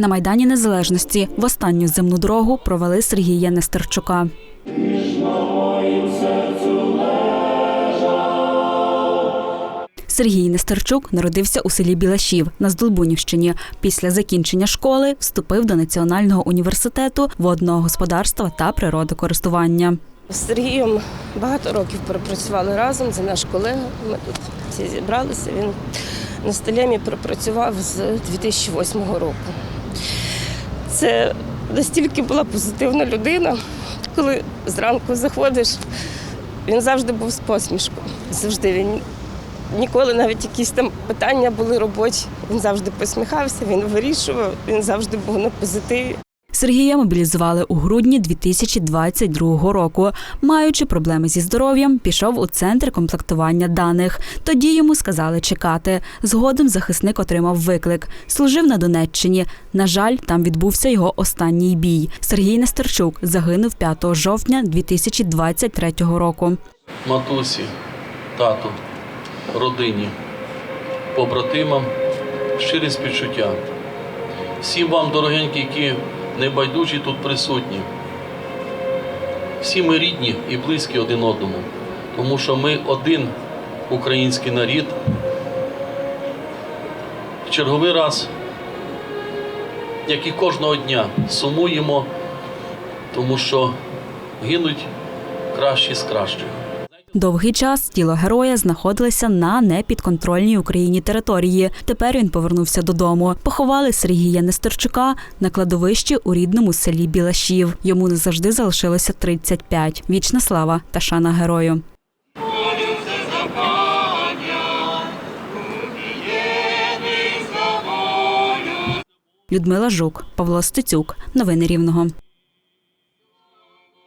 На майдані Незалежності в останню земну дорогу провели Сергія Нестерчука. Сергій Нестерчук народився у селі Білашів на Здолбунівщині. Після закінчення школи вступив до Національного університету водного господарства та природокористування. З Сергієм багато років пропрацювали разом. Це наш колега. Ми тут всі зібралися. Він на стелемі пропрацював з 2008 року. Це настільки була позитивна людина. Коли зранку заходиш, він завжди був з посмішкою. Завжди він ніколи навіть якісь там питання були робочі. Він завжди посміхався, він вирішував, він завжди був на позитиві. Сергія мобілізували у грудні 2022 року. Маючи проблеми зі здоров'ям, пішов у центр комплектування даних. Тоді йому сказали чекати. Згодом захисник отримав виклик. Служив на Донеччині. На жаль, там відбувся його останній бій. Сергій Нестерчук загинув 5 жовтня 2023 року. матусі, тату, родині, побратимам щирі співчуття. Всім вам, дорогенькі, які небайдужі тут присутні. Всі ми рідні і близькі один одному, тому що ми один український народ. В черговий раз, як і кожного дня, сумуємо, тому що гинуть кращі з кращих. Довгий час тіло героя знаходилося на непідконтрольній Україні території. Тепер він повернувся додому. Поховали Сергія Нестерчука на кладовищі у рідному селі Білашів. Йому не завжди залишилося 35. Вічна слава та шана герою. Людмила Жук, Павло Стецюк. Новини Рівного.